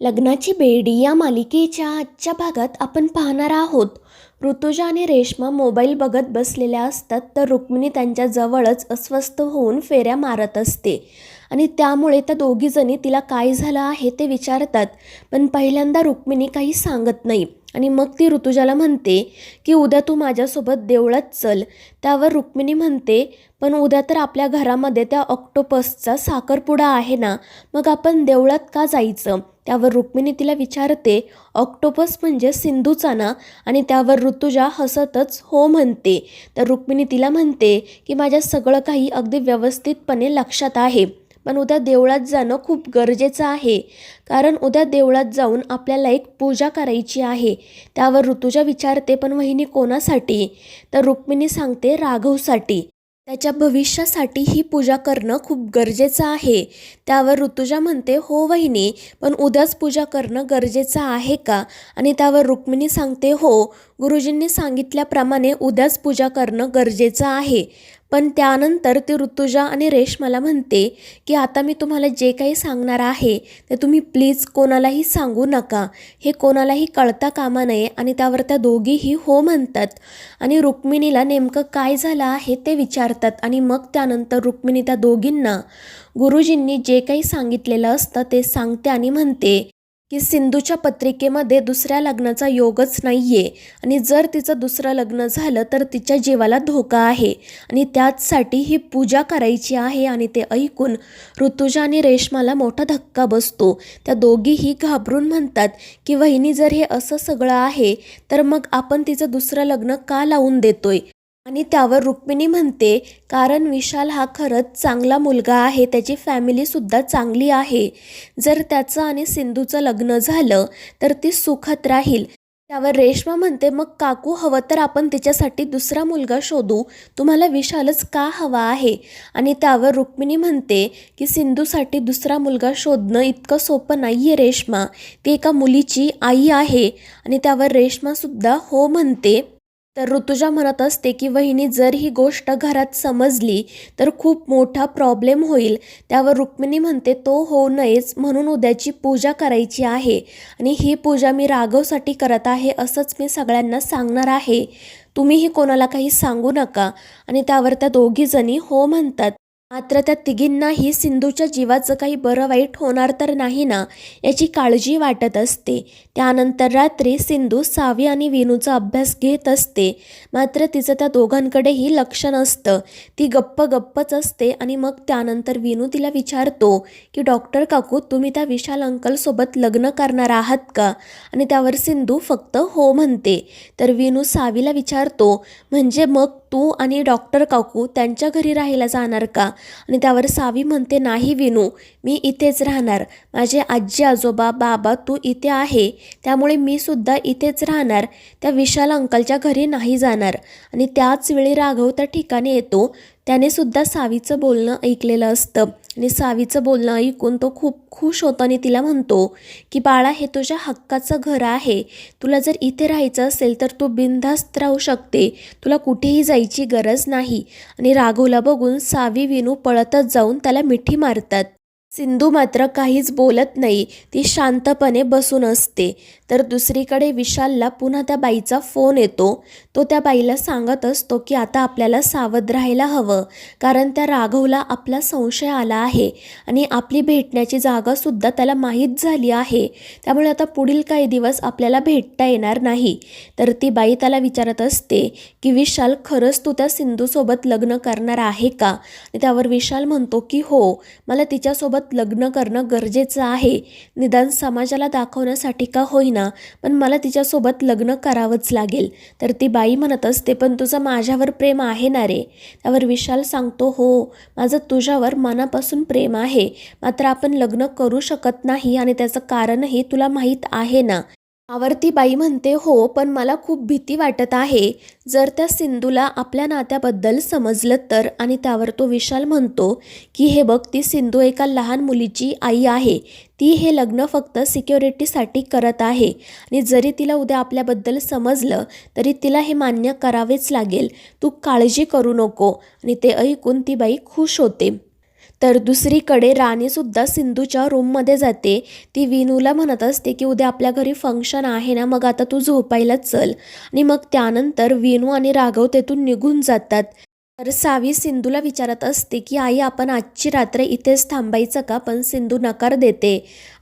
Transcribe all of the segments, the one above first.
लग्नाची बेडी या मालिकेच्या आजच्या भागात आपण पाहणार आहोत. ऋतुजा आणि रेश्मा मोबाईल बघत बसलेल्या असतात तर रुक्मिणी त्यांच्या जवळच अस्वस्थ होऊन फेऱ्या मारत असते. आणि त्यामुळे त्या दोघीजणी तिला काय झालं आहे ते विचारतात. पण पहिल्यांदा रुक्मिणी काही सांगत नाही. आणि मग ती ऋतुजाला म्हणते की उद्या तू माझ्यासोबत देवळात चल. त्यावर रुक्मिणी म्हणते पण उद्या तर आपल्या घरामध्ये त्या ऑक्टोपसचा साखरपुडा आहे ना मग आपण देवळात का जायचं? त्यावर रुक्मिणी तिला विचारते ऑक्टोपस म्हणजे सिंधूचा ना? आणि त्यावर ऋतुजा हसतच हो म्हणते. तर रुक्मिणी तिला म्हणते की माझ्या सगळं काही अगदी व्यवस्थितपणे लक्षात आहे. पण उद्या देवळात जाणं खूप गरजेचं आहे. कारण उद्या देवळात जाऊन आपल्याला एक पूजा करायची आहे. त्यावर ऋतुजा विचारते पण वहिनी कोणासाठी? तर रुक्मिणी सांगते राघवसाठी. त्याच्या भविष्यासाठी ही पूजा करणं खूप गरजेचं आहे. त्यावर ऋतुजा म्हणते हो वहिनी पण उद्याच पूजा करणं गरजेचं आहे का? आणि त्यावर रुक्मिणी सांगते हो गुरुजींनी सांगितल्याप्रमाणे उद्याच पूजा करणं गरजेचं आहे. पण त्यानंतर ती ऋतुजा आणि रेश्माला म्हणते की आता मी तुम्हाला जे काही सांगणार आहे ते तुम्ही प्लीज कोणालाही सांगू नका. हे कोणालाही कळता कामा नये आणि त्यावर त्या दोघीही हो म्हणतात. आणि रुक्मिणीला नेमकं काय झालं आहे ते विचारतात आणि मग त्यानंतर रुक्मिणी त्या दोघींना गुरुजींनी जे काही सांगितलेलं असतं ते सांगते आणि म्हणते की सिंधूच्या पत्रिकेमध्ये दुसऱ्या लग्नाचा योगच नाही आहे आणि जर तिचं दुसरं लग्न झालं तर तिच्या जीवाला धोका आहे. आणि त्याचसाठी ही पूजा करायची आहे आणि ते ऐकून ऋतुजा आणि रेश्माला मोठा धक्का बसतो. त्या दोघीही घाबरून म्हणतात की वहिनी जर हे असं सगळं आहे तर मग आपण तिचं दुसरं लग्न का लावून देतोय? आणि त्यावर रुक्मिणी म्हणते कारण विशाल हा खरंच चांगला मुलगा आहे त्याची फॅमिलीसुद्धा चांगली आहे. जर त्याचं आणि सिंधूचं लग्न झालं तर ती सुखात राहील. त्यावर रेश्मा म्हणते मग काकू हवं तर आपण तिच्यासाठी दुसरा मुलगा शोधू. तुम्हाला विशालच का हवा आहे? आणि त्यावर रुक्मिणी म्हणते की सिंधूसाठी दुसरा मुलगा शोधणं इतकं सोपं नाही आहे रेश्मा. ती एका मुलीची आई आहे. आणि त्यावर रेश्मासुद्धा हो म्हणते. तर ऋतुजा म्हणत असते की वहिनी जर ही गोष्ट घरात समजली तर खूप मोठा प्रॉब्लेम होईल. त्यावर रुक्मिणी म्हणते तो होऊ नयेच. म्हणून उद्याची पूजा करायची आहे. आणि ही पूजा मी राघवसाठी करत आहे असंच मी सगळ्यांना सांगणार आहे. तुम्हीही कोणाला काही सांगू नका. आणि त्यावर त्या दोघीजणी हो म्हणतात. मात्र त्या तिघींनाही सिंधूच्या जीवाचं काही बरं वाईट होणार तर नाही ना याची काळजी वाटत असते. त्यानंतर रात्री सिंधू सावी आणि विनूचा अभ्यास घेत असते. मात्र तिचं त्या दोघांकडेही लक्ष नसतं. ती गप्प गप्पच असते आणि मग त्यानंतर विनू तिला विचारतो की डॉक्टर काकू तुम्ही त्या विशाल अंकलसोबत लग्न करणार आहात का? आणि त्यावर सिंधू फक्त हो म्हणते. तर विनू सावीला विचारतो म्हणजे मग तू आणि डॉक्टर काकू त्यांच्या घरी राहायला जाणार का? आणि त्यावर सावी म्हणते नाही विनू मी इथेच राहणार. माझे आजी आजोबा बाबा तू इथे आहे. त्यामुळे मी सुद्धा इथेच राहणार. त्या विशाल अंकलच्या घरी नाही जाणार. आणि त्याच वेळी राघव त्या ठिकाणी येतो. त्याने सुद्धा सावीचं बोलणं ऐकलेलं असतं. आणि सावीचं बोलणं ऐकून तो खूप खुश होतो आणि तिला म्हणतो की बाळा हे तुझ्या हक्काचं घर आहे. तुला जर इथे राहायचं असेल तर तू बिनधास्त राहू शकते. तुला कुठेही जायची गरज नाही. आणि राघवला बघून सावी विनू पळतच जाऊन त्याला मिठी मारतात. सिंधू मात्र काहीच बोलत नाही. ती शांतपणे बसून असते. तर दुसरीकडे विशालला पुन्हा त्या बाईचा फोन येतो. तो त्या बाईला सांगत असतो की आता आपल्याला सावध राहायला हवं. कारण त्या राघवला आपला संशय आला आहे. आणि आपली भेटण्याची जागासुद्धा त्याला माहीत झाली आहे. त्यामुळे आता पुढील काही दिवस आपल्याला भेटता येणार नाही. तर ती बाई त्याला विचारत असते की विशाल खरंच तू त्या सिंधूसोबत लग्न करणार आहे का? आणि त्यावर विशाल म्हणतो की हो. मला तिच्यासोबत लग्न करणं गरजेचं आहे. निदान समाजाला दाखवण्यासाठी का होईना पण मला तिच्यासोबत लग्न करावंच लागेल. तर ती बाई म्हणत असते पण तुझं माझ्यावर प्रेम आहे ना रे? त्यावर विशाल सांगतो हो माझं तुझ्यावर मनापासून प्रेम आहे. मात्र आपण लग्न करू शकत नाही आणि त्याचं कारणही तुला माहीत आहे ना. आवर्ती बाई म्हणते हो पण मला खूप भीती वाटत आहे. जर त्या सिंधूला आपल्या नात्याबद्दल समजलं तर. आणि त्यावर तो विशाल म्हणतो की हे बघ ती सिंधू एका लहान मुलीची आई आहे. ती हे लग्न फक्त सिक्युरिटीसाठी करत आहे. आणि जरी तिला उद्या आपल्याबद्दल समजलं तरी तिला हे मान्य करावेच लागेल. तू काळजी करू नको. आणि ते ऐकून ती बाई खुश होते. तर दुसरीकडे राणीसुद्धा सिंधूच्या रूममध्ये जाते. ती विनूला म्हणत असते की उद्या आपल्या घरी फंक्शन आहे ना मग आता तू झोपायला चल. आणि मग त्यानंतर विनू आणि राघव तेथून निघून जातात. तर सावी सिंधूला विचारत असते की आई आपण आजची रात्र इथेच थांबायचं का? पण सिंधू नकार देते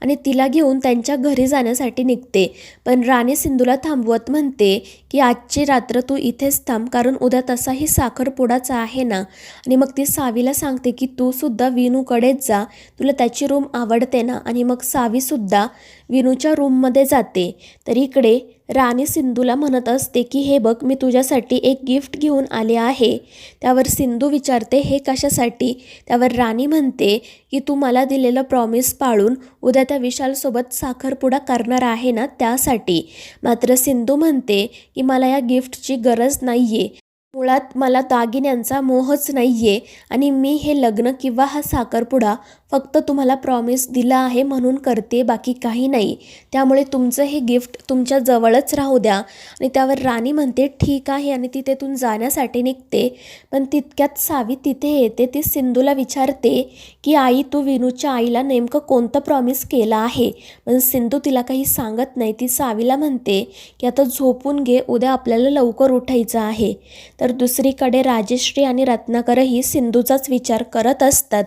आणि तिला घेऊन त्यांच्या घरी जाण्यासाठी निघते. पण राणी सिंधूला थांबवत म्हणते की आजची रात्र तू इथेच थांब कारण उद्या तसाही साखरपुडाचा आहे ना? आणि मग ती सावीला सांगते की तू सुद्धा विनूकडेच जा. तुला त्याची रूम आवडते ना? आणि मग सावीसुद्धा विनूच्या रूममध्ये जाते. तर इकडे राणी सिंधूला म्हणत असते की हे बघ मी तुझ्यासाठी एक गिफ्ट घेऊन आले आहे. त्यावर सिंधू विचारते हे कशासाठी? त्यावर राणी म्हणते की तू मला दिलेलं प्रॉमिस पाळून उद्या त्या विशालसोबत साखरपुडा करणार आहे ना त्यासाठी? मात्र सिंधू म्हणते की मला या गिफ्टची गरज नाही आहे मुळात मला दागिन्यांचा मोहच नाही आहे आणि मी हे लग्न किंवा हा साखरपुडा फक्त तुम्हाला प्रॉमिस दिला आहे म्हणून करते बाकी काही नाही. त्यामुळे तुमचं हे गिफ्ट तुमच्या जवळच राहू द्या. आणि त्यावर राणी म्हणते ठीक आहे आणि ती तेथून जाण्यासाठी निघते. पण तितक्यात सावी तिथे येते ती सिंधूला विचारते की आई तू विनूच्या आईला नेमकं कोणतं प्रॉमिस केलं आहे? पण सिंधू तिला काही सांगत नाही. ती सावीला म्हणते की आता झोपून घे उद्या आपल्याला लवकर उठायचं आहे. तर दुसरीकडे राजश्री आणि रत्नाकरही सिंधूचाच विचार करत असतात.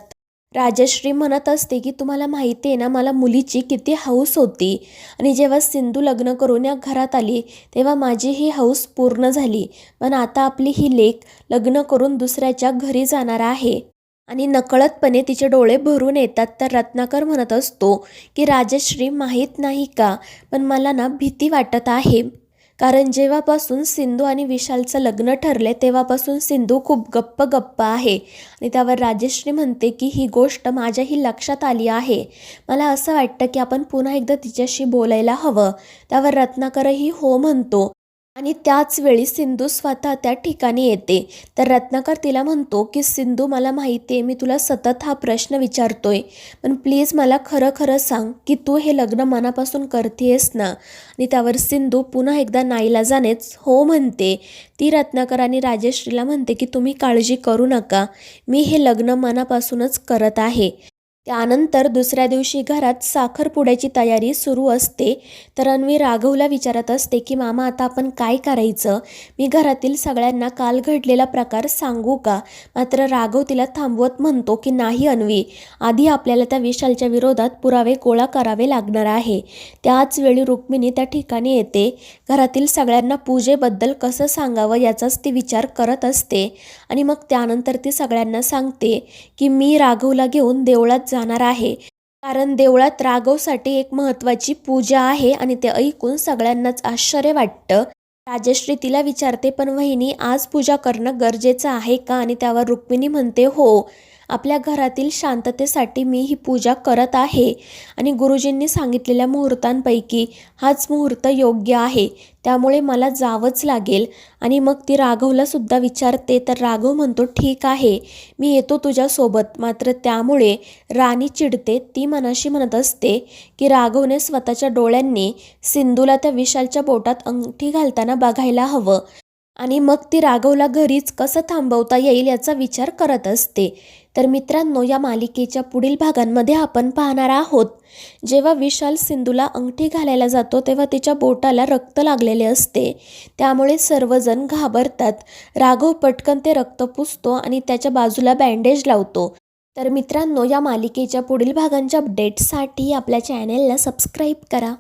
राजश्री म्हणत असते की तुम्हाला माहिती आहे ना मला मुलीची किती हौस होती. आणि जेव्हा सिंधू लग्न करून या घरात आली तेव्हा माझी ही हौस पूर्ण झाली. पण आता आपली ही लेक लग्न करून दुसऱ्याच्या घरी जाणार आहे. आणि नकळतपणे तिचे डोळे भरून येतात. तर रत्नाकर म्हणत असतो की राजश्री माहीत नाही का? पण मला ना भीती वाटत आहे. कारण जेव्हापासून सिंधू आणि विशालचं लग्न ठरले तेव्हापासून सिंधू खूप गप्प गप्प आहे. आणि त्यावर राजेश्री म्हणते की ही गोष्ट माझ्याही लक्षात आली आहे. मला असं वाटतं की आपण पुन्हा एकदा तिच्याशी बोलायला हवं. त्यावर रत्नाकरही हो म्हणतो. आणि त्याच वेळी सिंधू स्वतः त्या ठिकाणी येते. तर रत्नाकर तिला म्हणतो की सिंधू मला माहिती आहे मी तुला सतत हा प्रश्न विचारतोय. पण प्लीज मला खरं खरं सांग की तू हे लग्न मनापासून करतेस ना? आणि त्यावर सिंधू पुन्हा एकदा नाईला जाणेच हो म्हणते. ती रत्नाकर आणि राजेश्रीला म्हणते की तुम्ही काळजी करू नका. मी हे लग्न मनापासूनच करत आहे. त्यानंतर दुसऱ्या दिवशी घरात साखरपुड्याची तयारी सुरू असते. तर अन्वी राघवला विचारत असते की मामा आता आपण काय करायचं? मी घरातील सगळ्यांना काल घडलेला प्रकार सांगू का? मात्र राघव तिला थांबवत म्हणतो की नाही अन्वी आधी आपल्याला त्या विशालच्या विरोधात पुरावे गोळा करावे लागणार आहे. त्याच वेळी रुक्मिणी त्या ठिकाणी येते. घरातील सगळ्यांना पूजेबद्दल कसं सांगावं याचाच ती विचार करत असते. आणि मग त्यानंतर ती सगळ्यांना सांगते की मी राघवला घेऊन देवळात जाणार आहे. कारण देवळात राघवसाठी एक महत्त्वाची पूजा आहे आणि ते ऐकून सगळ्यांनाच आश्चर्य वाटतं. राजश्री तिला विचारते पण वहिनी आज पूजा करणं गरजेचं आहे का? आणि त्यावर रुक्मिणी म्हणते हो. आपल्या घरातील शांततेसाठी मी ही पूजा करत आहे. आणि गुरुजींनी सांगितलेल्या मुहूर्तांपैकी हाच मुहूर्त योग्य आहे. त्यामुळे मला जावंच लागेल. आणि मग ती राघवलासुद्धा विचारते तर राघव म्हणतो ठीक आहे मी येतो तुझ्यासोबत मात्र त्यामुळे राणी चिडते. ती मनाशी म्हणत असते की राघवने स्वतःच्या डोळ्यांनी सिंधूला त्या विशालच्या बोटात अंगठी घालताना बघायला हवं. आणि मग ती राघवला घरीच कसं थांबवता येईल याचा विचार करत असते. तर मित्रांनो या मालिकेच्या पुढील भागांमध्ये आपण पाहणार आहोत. जेव्हा विशाल सिंधूला अंगठी घालायला जातो तेव्हा तिच्या बोटाला रक्त लागलेले असते. त्यामुळे सर्वजण घाबरतात. राघव पटकन ते रक्त पुसतो आणि त्याच्या बाजूला बँडेज लावतो. तर मित्रांनो या मालिकेच्या पुढील भागांच्या अपडेट्ससाठी आपल्या चॅनेलला सबस्क्राईब करा.